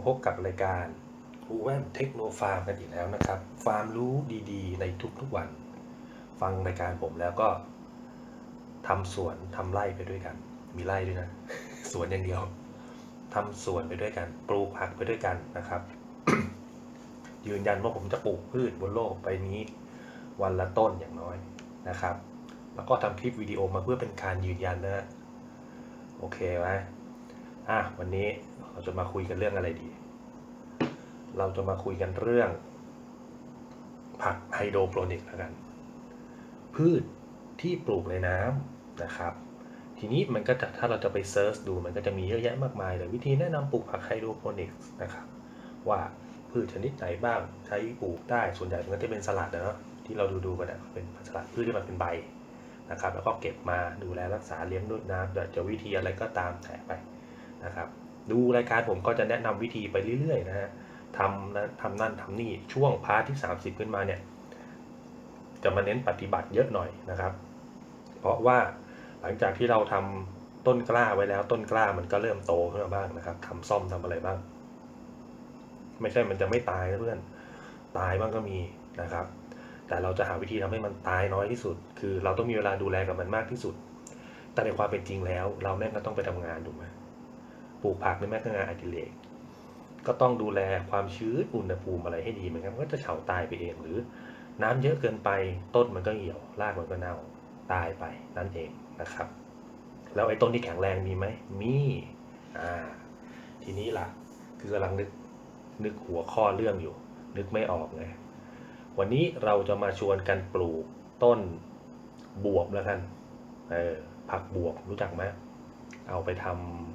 พบมาพบกับรายการอูแว่นเทคโนฟาร์มกันอีกแล้วนะครับ ฟาร์มรู้ดีๆ ในทุกๆวัน ฟังรายการผมแล้วก็ทำสวนทำไร่ไปด้วยกัน มีไร่ด้วยนะ สวนอย่างเดียวทำสวนไปด้วยกัน ปลูกผักไปด้วยกันนะครับ ยืนยันว่าผมจะปลูกพืชบนโลกใบนี้ วันละต้นอย่างน้อยนะครับ แล้วก็ทำคลิปวิดีโอมาเพื่อเป็นการยืนยันนะ โอเคไหม อะวันนี้เราจะมาคุยกันเรื่องอะไรดี เราจะมาคุยกันเรื่อง ผักไฮโดรโปรนิกแล้วกัน พืชที่ปลูกในน้ำนะครับ ทีนี้มันก็จะถ้าเราจะไปเซิร์ชดูมันก็จะมีเยอะแยะมากมายเลยวิธีแนะนำปลูกผักไฮโดรโปนิกส์นะครับ ว่าพืชชนิดไหนบ้างใช้ปลูกได้ส่วนใหญ่มันก็จะเป็นสลัดนะเนาะที่เราดูดูกันนะเป็นสลัดพืชที่มันเป็นใบนะครับ แล้วก็เก็บมาดูแลรักษาเลี้ยงด้วยน้ำจะวิธีอะไรก็ตามแต่ไป นะครับ ดูรายการผมก็จะแนะนำวิธีไปเรื่อยๆนะฮะทำนะทำนั่นทำนี่ช่วงพาร์ทที่ 30 ขึ้นมาเนี่ยจะมาเน้นปฏิบัติเยอะหน่อยนะครับ เพราะว่าหลังจากที่เราทำต้นกล้าไว้แล้วต้นกล้ามันก็เริ่มโตขึ้นมาบ้างนะครับทำซ่อมทำอะไรบ้าง ไม่ใช่มันจะไม่ตายนะเพื่อนตายบ้างก็มีนะครับ แต่เราจะหาวิธีทำให้มันตายน้อยที่สุด คือเราต้องมีเวลาดูแลกับมันมากที่สุด แต่ในความเป็นจริงแล้ว เราแม่งก็ต้องไปทำงานถูกไหม ปลูกผักในแม่ก็งานอดิเรกก็ต้องดูแลความชื้นอุณหภูมิอะไรให้ดีเหมือนกันมันก็จะเฉาตายไปเองหรือ น้ำเยอะเกินไปต้นมันก็เหี่ยวรากมันก็เน่าตายไปนั่นเองนะครับ แล้วไอ้ต้นที่แข็งแรงมีไหมมีอ่าทีนี้ล่ะคือกำลังนึกนึกหัวข้อเรื่องอยู่ นึกไม่ออกไงวันนี้เราจะมาชวนกันปลูกต้นบวบแล้วกันเออผักบวบรู้จักไหมเอาไปทำ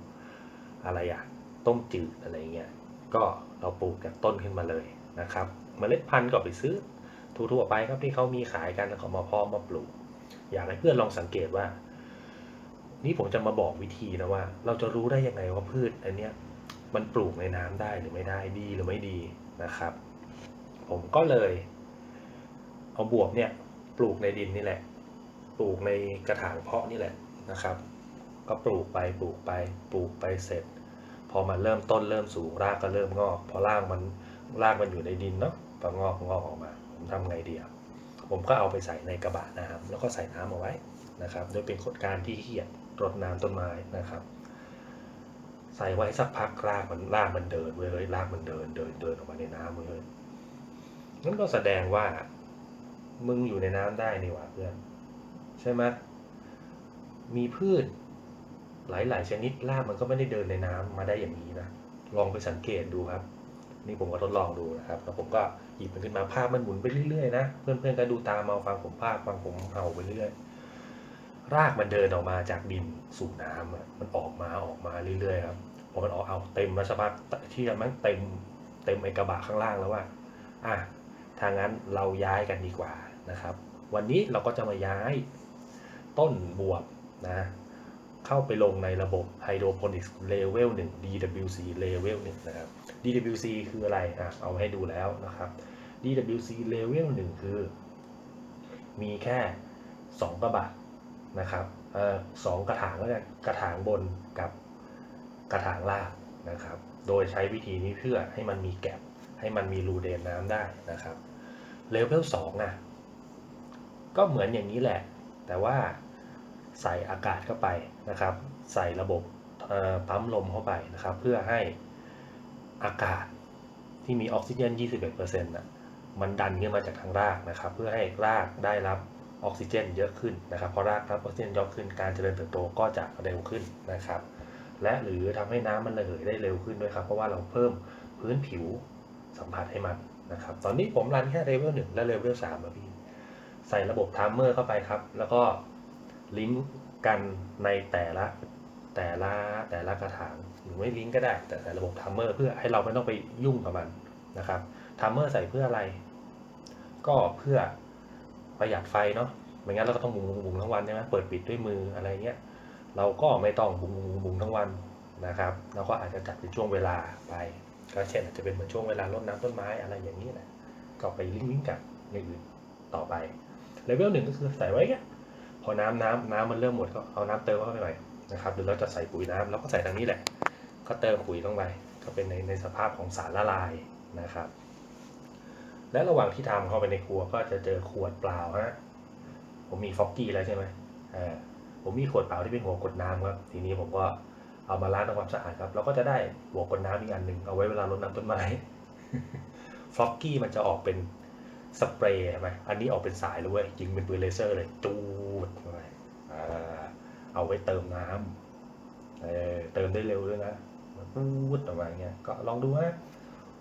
อะไรอะต้มจืดอะไรเงี้ยก็เราปลูกจากต้นขึ้นมาเลยนะครับเมล็ดพันธุ์ก็ไปซื้อทั่วๆไปครับที่เขามีขายกันแล้วเขามาเพาะมาปลูก อยากให้เพื่อนลองสังเกตว่า นี่ผมจะมาบอกวิธีนะว่า เราจะรู้ได้ยังไงว่าพืชอันเนี้ยมันปลูกในน้ำได้หรือไม่ได้ดีหรือไม่ดีนะครับ ผมก็เลยเอาบวบเนี่ยปลูกในดินนี่แหละ ปลูกในกระถางเพาะนี่แหละนะครับ ก็ปลูกไปปลูกไปปลูกไปเสร็จ พอมันเริ่มต้นเริ่มสูงรากก็เริ่มงอก พอรากมันรากมันอยู่ในดินเนาะพองอกงอกออกมา ผมทำไงดีอะผมก็เอาไปใส่ในกระบะน้ำแล้วก็ใส่น้ำเอาไว้นะครับ โดยเป็นกฎการที่เขียนรดน้ำต้นไม้นะครับ ใส่ไว้สักพักรากมันรากมันเดินเว้ยรากมันเดินเดินเดินออกมาในน้ำเว้ยเฮ้ยนั่นก็แสดงว่ามึงอยู่ในน้ำได้นี่หว่าเพื่อน ใช่ไหมมีพืช หลาย ๆ ชนิดรากมันก็ไม่ได้เดินในน้ำมาได้อย่างนี้นะลองไปสังเกตดูครับ นี่ผมก็ทดลองดูนะครับแล้วผมก็หยิบมันขึ้นมาภาพมันหมุนไปเรื่อย ๆ นะ เพื่อน ๆ ก็ดูตามมาฟังผมภาคฟังผมเห่าไปเรื่อยรากมันเดินออกมาจากดินสู่น้ำอะมันออกมาออกมาเรื่อยๆครับพอมันออกเอาเต็มแล้วใช่ปะที่มันเต็มเต็มไอกระบะข้างล่างแล้วว่าอะทางนั้นเราย้ายกันดีกว่านะครับ วันนี้เราก็จะมาย้ายต้นบวบนะ เข้าไปลงในระบบไฮโดรโปนิกส์เลเวล1 DWC เลเวล1นะครับ DWC คืออะไรอะเอาให้ดูแล้วนะครับ DWC เลเวล1คือ มีแค่ 2 กระบะนะครับเออสองกระถางแล้วกันกระถางบนกับกระถางล่างนะครับ โดยใช้วิธีนี้เพื่อให้มันมีแก็บให้มันมีรูเดนน้ำได้นะครับเลเวล2อะก็เหมือนอย่างนี้แหละ แต่ว่า ใส่อากาศเข้าไปนะครับ ใส่ระบบปั๊มลมเข้าไปนะครับ เพื่อให้อากาศที่มีออกซิเจน 21%น่ะมันดันขึ้นมาจากทางรากนะครับ เพื่อให้รากได้รับออกซิเจน เยอะขึ้นนะครับพอรากรับออกซิเจนเยอะขึ้นการเจริญเติบโตก็จะเร็วขึ้นนะครับ และหรือทำให้น้ำมันระเหยได้เร็วขึ้นด้วยครับ เพราะว่าเราเพิ่มพื้นผิวสัมผัสให้มันนะครับ ตอนนี้ผมรันแค่เลเวลหนึ่งและเลเวลสามอะพี่ใส่ระบบไทม์เมอร์เข้าไปครับ แล้วก็ ลิงก์กันในแต่ละแต่ละแต่ละกระถางหรือไม่ลิงก์ก็ได้ แต่แต่ระบบไทม์เมอร์เพื่อให้เราไม่ต้องไปยุ่งกับมันนะครับไทม์เมอร์ใส่เพื่ออะไร ก็เพื่อประหยัดไฟเนาะไม่งั้นเราก็ต้องบุงบุงบุงทั้งวันใช่ไหมเปิดปิดด้วยมืออะไรเงี้ยเราก็ไม่ต้องบุงบุงบุงบุงทั้งวันนะครับเราก็อาจจะจัดเป็นช่วงเวลาไปก็เช่นอาจจะเป็นเหมือนช่วงเวลารดน้ำต้นไม้อะไรอย่างนี้แหละก็ไปลิงก์ลิงก์กับอย่างอื่นต่อไปเลเวลหนึ่งก็คือใส่ไว้เงี้ย พอน้ำน้ำน้ำมันเริ่มหมดก็เอาน้ำเติมเข้าไปหน่อยนะครับหรือเราจะใส่ปุ๋ยน้ำเราก็ใส่ทางนี้แหละ ก็เติมปุ๋ยลงไปก็เป็นในในสภาพของสารละลายนะครับ และระหว่างที่ทำเข้าไปในครัวก็จะเจอขวดเปล่าฮะผมมีฟอกกี้แล้วใช่ไหมอ่าผมมีขวดเปล่าที่เป็นหัวกดน้ำครับทีนี้ผมก็เอามาล้างทำความสะอาดครับแล้วก็จะได้หัวกดน้ำอีกอันหนึ่งเอาไว้เวลารดน้ำต้นไม้ฟอกกี้มันจะออกเป็นสเปรย์ใช่ไหมอันนี้ออกเป็นสายเลยเว้ยยิงเป็นปืนเลเซอร์เลยจู เอาไว้เติมน้ำเออเติมได้เร็วด้วยนะปูดออกมาเงี้ยก็ลองดูฮะ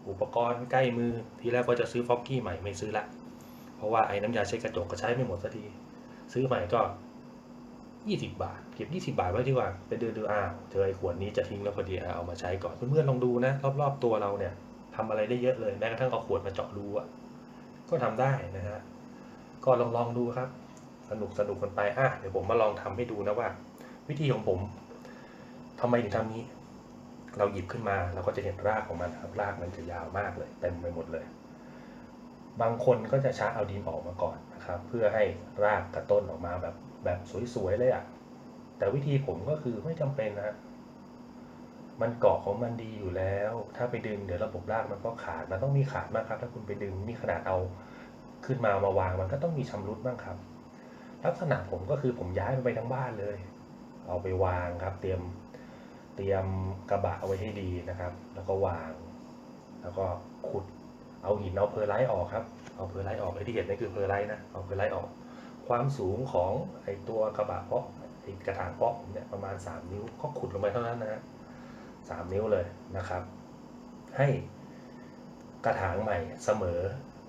อุปกรณ์ใกล้มือทีแรกก็จะซื้อฟอกกี้ใหม่ไม่ซื้อละ เพราะว่าไอ้น้ำยาเช็ดกระจกก็ใช้ไม่หมดสักที ซื้อใหม่ก็ยี่สิบาท เก็บยี่สิบาทไว้ดีกว่าไปดูดูอ้าวเจอไอ้ขวดนี้จะทิ้งแล้วพอดีเอามาใช้ก่อนเพื่อนๆลองดูนะ รอบๆตัวเราเนี่ยทำอะไรได้เยอะเลยแม้กระทั่งเอาขวดมาเจาะรูอะก็ทำได้นะฮะก็ลองลองดูครับ สนุกสนุกกันไปอะเดี๋ยวผมมาลองทำให้ดูนะว่า วิธีของผมทำไมถึงทำนี้ เราหยิบขึ้นมาเราก็จะเห็นรากของมันครับรากมันจะยาวมากเลยเต็มไปหมดเลย บางคนก็จะช้าเอาดินออกมาก่อนนะครับ เพื่อให้รากกับต้นออกมาแบบแบบสวยๆเลยอะ่ะแต่วิธีผมก็คือไม่จำเป็นนะมันเกาะของมันดีอยู่แล้ว ถ้าไปดึงเดี๋ยวระบบรากมันก็ขาด มันต้องมีขาดมากครับ ถ้าคุณไปดึงนี่ขนาดเอาขึ้นมามาวางมันก็ต้องมีชำรุดบ้างครับ ลักษณะผมก็คือผมย้ายมันไปทั้งบ้านเลย เอาไปวางครับ เตรียมเตรียมกระบะเอาไว้ให้ดีนะครับ แล้วก็วาง แล้วก็ขุดเอาหินเอาเพอร์ไลท์ออกครับ เอาเพอร์ไลท์ออกไอ้ที่เห็นนี่คือเพอร์ไลท์นะเอาเพอร์ไลท์ออก ความสูงของไอ้ตัวกระบะเพาะไอ้กระถางเพาะผมเนี่ยประมาณ 3 นิ้วก็ขุดลงไปเท่านั้นนะฮะสามนิ้วเลยนะครับ ให้กระถางใหม่เสมอ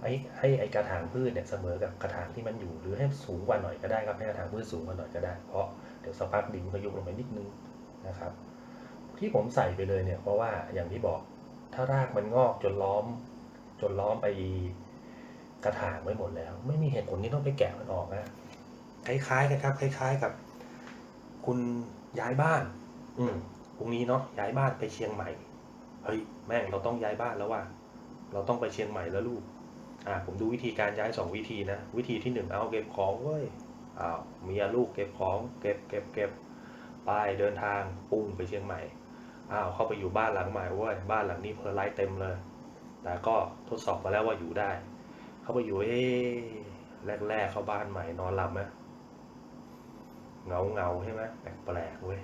ให้ให้ไอ้กระถางพืชเนี่ยเสมอกับกระถางที่มันอยู่ หรือให้สูงกว่าหน่อยก็ได้ครับให้กระถางพืชสูงกว่าหน่อยก็ได้ เพราะเดี๋ยวสักพักดินก็ยุบลงไปนิดนึงนะครับ ที่ผมใส่ไปเลยเนี่ยเพราะว่าอย่างที่บอกถ้ารากมันงอกจนล้อม จนล้อมไปกระถางไว้หมดแล้ว ไม่มีเหตุผลที่ต้องไปแกะมันออกนะคล้ายๆกันครับ คล้าย ๆกับ คุณย้ายบ้าน อืมพรุ่งนี้เนาะย้ายบ้านไปเชียงใหม่เฮ้ยแม่งเราต้องย้ายบ้านแล้วว่ะเราต้องไปเชียงใหม่แล้วลูก อ่าผมดูวิธีการย้ายสองวิธีนะ วิธีที่หนึ่งเอาเก็บของเว้ยอ้าวเมียลูกเก็บของเก็บเก็บเก็บไปเดินทางปุ้งไปเชียงใหม่อ้าวเข้าไปอยู่บ้านหลังใหม่เว้ยบ้านหลังนี้เพอร์ไลท์เต็มเลย แต่ก็ทดสอบมาแล้วว่าอยู่ได้ เข้าไปอยู่เอ๊แรกๆเข้าบ้านใหม่นอนหลับไหมเงาเงาใช่ไหมแปลกๆเว้ย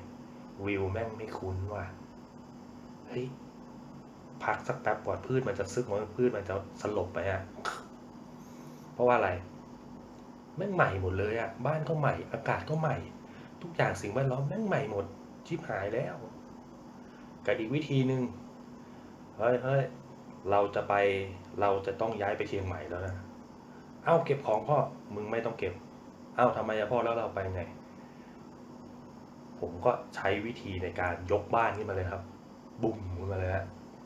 วิวแม่งไม่คุ้นว่ะเฮ้ยพักสักแป๊บก่อนพืชมันจะซึกมันพืชมันจะสลบไปอะ เพราะว่าอะไรแม่งใหม่หมดเลยอะบ้านก็ใหม่ อากาศก็ใหม่ ทุกอย่างสิ่งแวดล้อมแม่งใหม่หมดชิบหายแล้วกับอีกวิธีหนึ่งเฮ้ยเฮ้ยเราจะไปเราจะต้องย้ายไปเชียงใหม่แล้วนะเอ้าเก็บของพ่อมึงไม่ต้องเก็บ เอ้าทำไมอะพ่อแล้วเราไปไง ผมก็ใช้วิธีในการยกบ้านขึ้นมาเลยครับ บุ้มขึ้นมาเลยฮะ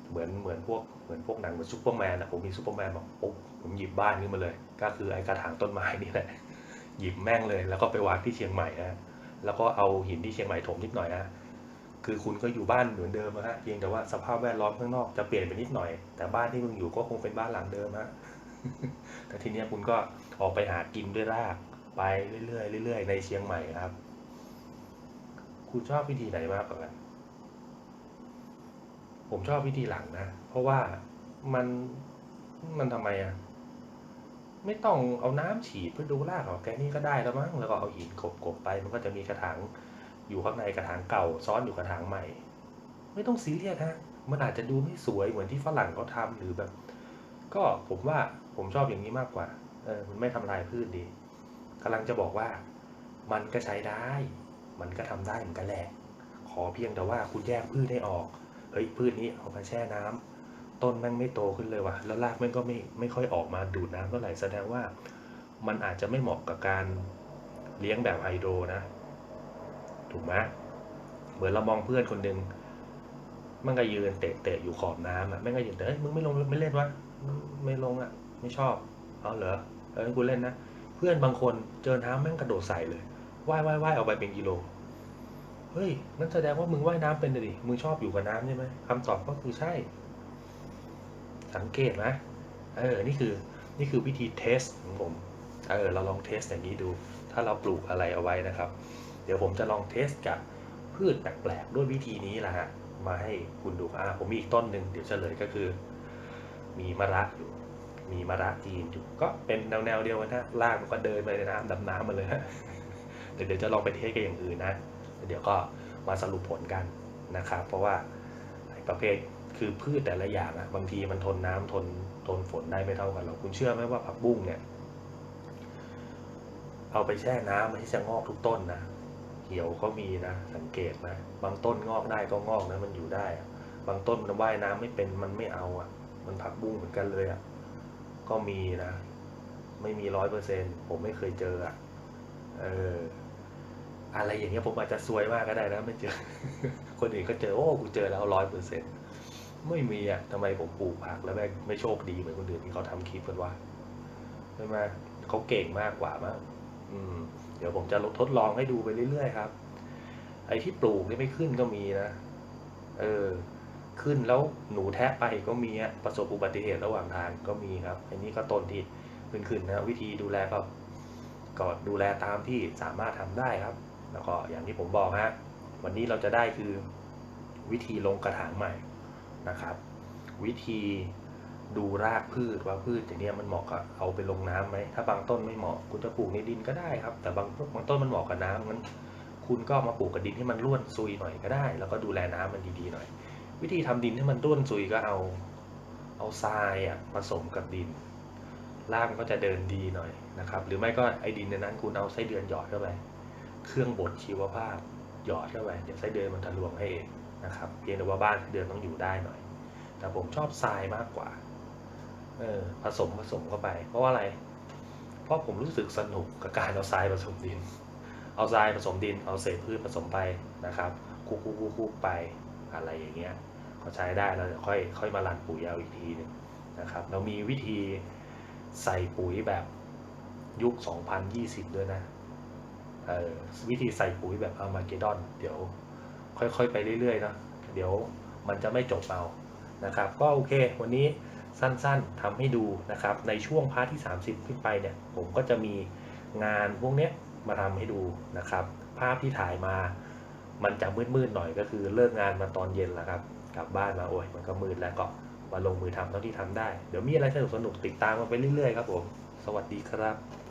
เหมือนเหมือนพวกเหมือนพวกหนังเหมือนซูเปอร์แมนนะผมมีซูเปอร์แมนบอกปุ๊บผมหยิบบ้านขึ้นมาเลย ก็คือไอ้กระถางต้นไม้นี่แหละหยิบแม่งเลย แล้วก็ไปวางที่เชียงใหม่นะแล้วก็เอาหินที่เชียงใหม่ถมนิดหน่อยนะคือคุณก็อยู่บ้านเหมือนเดิมนะฮะเพียงแต่ว่าสภาพแวดล้อมข้างนอกจะเปลี่ยนไปนิดหน่อย แต่บ้านที่มึงอยู่ก็คงเป็นบ้านหลังเดิมฮะแต่ทีเนี้ยคุณก็ออกไปหากินด้วยรากไปเรื่อยๆเรื่อยๆในเชียงใหม่ครับ คุณชอบวิธีไหนมากกว่ากันผมชอบวิธีหลังนะ เพราะว่ามันมันทำไมอะ ไม่ต้องเอาน้ำฉีดเพื่อดูรากหรอกแค่นี้ก็ได้แล้วมั้งแล้วก็เอาหินกบๆไป มันก็จะมีกระถางอยู่ข้างในกระถางเก่าซ้อนอยู่กระถางใหม่ ไม่ต้องซีเรียสฮะมันอาจจะดูไม่สวยเหมือนที่ฝรั่งเขาทำหรือแบบ ก็ผมว่าผมชอบอย่างนี้มากกว่าเออมันไม่ทำลายพืชดีกำลังจะบอกว่า มันก็ใช้ได้ มันก็ทำได้เหมือนกันแหละขอเพียงแต่ว่าคุณแยกพืชให้ออกเฮ้ยพืชนี้เอามาแช่น้ำ ต้นแม่งไม่โตขึ้นเลยว่ะ แล้วรากแม่งก็ไม่ไม่ค่อยออกมาดูดน้ำเท่าไหร่แสดงว่ามันอาจจะไม่เหมาะกับการเลี้ยงแบบไฮโดรนะ ถูกไหมเหมือนเรามองเพื่อนคนหนึ่งมันก็ยืนเตะเตะอยู่ขอบน้ำอะแม่งก็ยืนเตะเฮ้ยมึงไม่ลงไม่เล่นวะไม่ลงอะ ไม่ชอบเอาเหรอเออกูเล่นนะเพื่อนบางคนเจอน้ำแม่งกระโดดใส่เลยว่ายว่ายว่ายออกไปเป็นกิโลเฮ้ยนั่นแสดงว่ามึงว่ายน้ำเป็นดิมึงชอบอยู่กับน้ำใช่ไหมคำตอบก็คือใช่ สังเกตไหมเออ นี่คือ นี่คือวิธีเทสของผม เออ เราลองเทสอย่างนี้ดู ถ้าเราปลูกอะไรเอาไว้นะครับ เดี๋ยวผมจะลองเทสกับพืชแปลกๆด้วยวิธีนี้แหละฮะ มาให้คุณดูอ่าผมมีอีกต้นหนึ่งเดี๋ยวเฉลยก็คือ มีมะระอยู่ มีมะระจีนอยู่ ก็เป็นแนวแนวๆเดียวกันนะลากมันก็เดินไปในน้ำดำน้ำมาเลยฮะเดี๋ยวเดี๋ยวจะลองไปเทสกับอย่างอื่นนะ เดี๋ยวก็มาสรุปผลกันนะครับ เพราะว่าประเภท คือพืชแต่ละอย่างอะบางทีมันทนน้ำทนทนฝนได้ไม่เท่ากันหรอกคุณเชื่อไหมว่าผักบุ้งเนี่ย เอาไปแช่น้ำมันที่จะงอกทุกต้นนะเหี่ยวก็มีนะสังเกตนะบางต้นงอกได้ก็งอกนะมันอยู่ได้ บางต้นมันว่ายน้ำไม่เป็นมันไม่เอาอะ มันผักบุ้งเหมือนกันเลยอะก็มีนะ ไม่มีร้อยเปอร์เซ็นผมไม่เคยเจออะเอออะไรอย่างเงี้ยผมอาจจะซวยมากก็ได้นะ ไม่เจอ คนอื่นก็เจอโอ้กูเจอแล้วร้อยเปอร์เซ็นต ไม่มีอะทำไมผมปลูกผักแล้วแม่ไม่โชคดีเหมือนคนอื่นที่เขาทำคลิปกันว่าใช่ไหมเขาเก่งมากกว่ามั้งอืม เดี๋ยวผมจะทดลองให้ดูไปเรื่อยๆครับ ไอ้ที่ปลูกนี่ไม่ขึ้นก็มีนะ เออ ขึ้นแล้วหนูแทะไปก็มีอะประสบอุบัติเหตุระหว่างทางก็มีครับ อันนี้ก็ต้นที่ขึ้นๆนะ วิธีดูแลก็ก็ดูแลตามที่สามารถทำได้ครับ แล้วก็อย่างที่ผมบอกฮะวันนี้เราจะได้คือวิธีลงกระถางใหม่ นะครับ วิธีดูรากพืชว่าพืชอย่างนี้มันเหมาะกับเอาไปลงน้ำไหมถ้าบางต้นไม่เหมาะคุณจะปลูกในดินก็ได้ครับ แต่บางบางต้นมันเหมาะกับน้ำงั้น คุณก็มาปลูกกับดินให้มันร่วนซุยหน่อยก็ได้ แล้วก็ดูแลน้ำมันดีๆหน่อย วิธีทำดินให้มันร่วนซุยก็เอาเอาทรายอะผสมกับดินรากมันก็จะเดินดีหน่อยนะครับ หรือไม่ก็ไอ้ดินในนั้นคุณเอาไส้เดือนหยอดเข้าไปเครื่องบดชีวภาพหยอดเข้าไปเดี๋ยวไส้เดือนมันทะลวงให้เอง นะครับเพียงแต่ว่าบ้านเดือนต้องอยู่ได้หน่อย แต่ผมชอบทรายมากกว่าเออผสมผสมเข้าไป เพราะว่าอะไร เพราะผมรู้สึกสนุกกับการเอาทรายผสมดิน เอาทรายผสมดิน เอาเศษพืชผสมไปนะครับคุกคุกคุกคุกไปอะไรอย่างเงี้ยก็ใช้ได้แล้วเดี๋ยวค่อยค่อยมารันปุ๋ยเอาอีกทีนึงนะครับ เรามีวิธีใส่ปุ๋ยแบบยุค 2020 ด้วยนะเออวิธีใส่ปุ๋ยแบบอามาเกดอน เดี๋ยว ค่อยๆ ไปเรื่อยๆเนอะเดี๋ยวมันจะไม่จบเอานะครับ ก็โอเค วันนี้สั้นๆทำให้ดูนะครับ ในช่วงพาร์ทที่ 30 ขึ้นไปเนี่ยผมก็จะมีงานพวกเนี้ยมาทำให้ดูนะครับ ภาพที่ถ่ายมามันจะมืดๆหน่อยก็คือเลิกงานมาตอนเย็นแล้วครับกลับบ้านมาโอ้ยมันก็มืดแล้วก็มาลงมือทำเท่าที่ทำได้ เดี๋ยวมีอะไรสนุกๆติดตามมาไปเรื่อยๆครับผม สวัสดีครับ